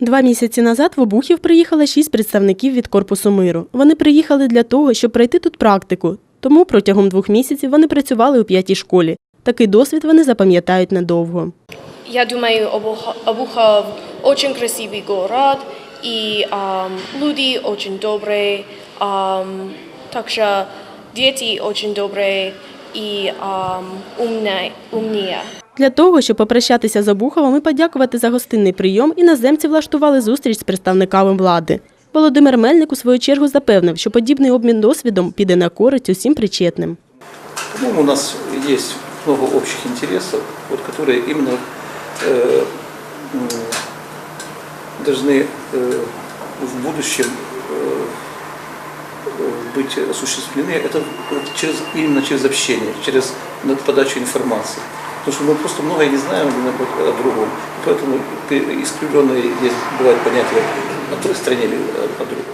Два місяці назад в Обухів приїхало шість представників від Корпусу миру. Вони приїхали для того, щоб пройти тут практику. Тому протягом двох місяців вони працювали у п'ятій школі. Такий досвід вони запам'ятають надовго. Я думаю, Обуха- Обухов очень красивый город, и ам, люди очень добрые, ам, также дети очень добрые и ам, умные, умнее. Для того, щоб попрощатися з Обуховим і подякувати за гостинний прийом, іноземці влаштували зустріч з представниками влади. Володимир Мельник у свою чергу запевнив, що подібний обмін досвідом піде на користь усім причетним. По-моему, у нас есть много общих интересов, вот, которые именно э, м, должны э, в будущем э, э, быть осуществлены. Это вот через, именно через общение, через на- подачу информации. Потому что мы просто многое не знаем друг о другом. Поэтому ты- искривленное есть, бывает понятие о той стране или о, о другой.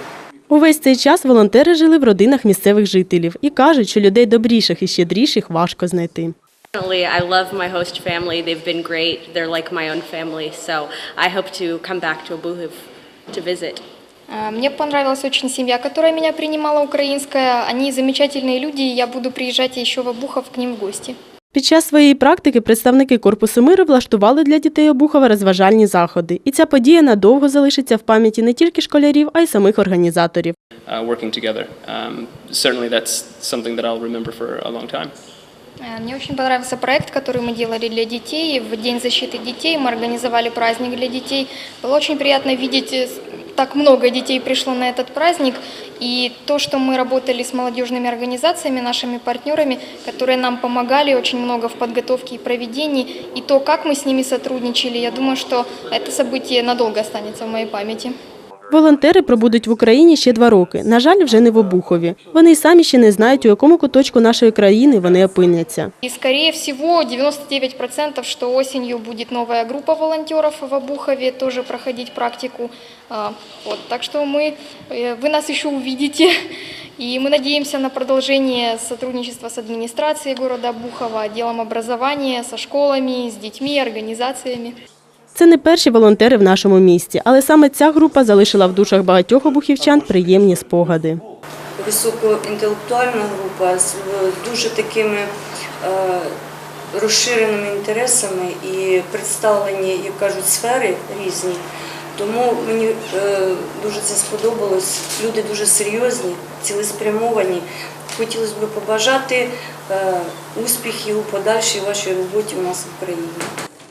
Увесь цей час волонтери жили в родинах місцевих жителів і кажуть, що людей добріших і щедріших важко знайти. Definitely, I love my host family. They've been great. They're like my own family. So I hope to come back to Abuhiv to visit. А, Мне понравилась очень семья, которая меня принимала, украинская. Они замечательные люди, и я буду приезжать еще в Обухов к ним в гости. Під час своєї практики представники Корпусу миру влаштували для дітей Обухова розважальні заходи. І ця подія надовго залишиться в пам'яті не тільки школярів, а й самих організаторів. uh, working together. Um, certainly, that's something that I'll remember for a long time. А, Мне очень понравился проект, который мы делали для детей. В День защиты детей мы организовали праздник для детей. Было очень приятно видеть, э, с- так много детей пришло на этот праздник. И то, что мы работали с молодежными организациями, нашими партнерами, которые нам помогали очень много в подготовке и проведении, и то, как мы с ними сотрудничали, я думаю, что это событие надолго останется в моей памяти. Волонтери пробудуть в Україні ще два роки. На жаль, вже не в Обухові. Вони й самі ще не знають, у якому куточку нашої країни вони опиняться. И скорее всего 99% что осенью будет новая группа волонтеров в Обухове тоже проходить практику. А, Вот, так что мы, э, вы нас еще увидите. И мы надеемся на продолжение сотрудничества с администрацией города Обухова, отделом образования, со школами, с детьми, организациями. Це не перші волонтери в нашому місті, але саме ця група залишила в душах багатьох обухівчан приємні спогади. високоінтелектуальна група з е, дуже такими е, розширеними інтересами і представлені, як кажуть, сфери різні. Тому мені е, дуже це сподобалось. Люди дуже серйозні, цілеспрямовані. Хотілося б побажати успіхів у подальшій вашій роботі у нас в Україні.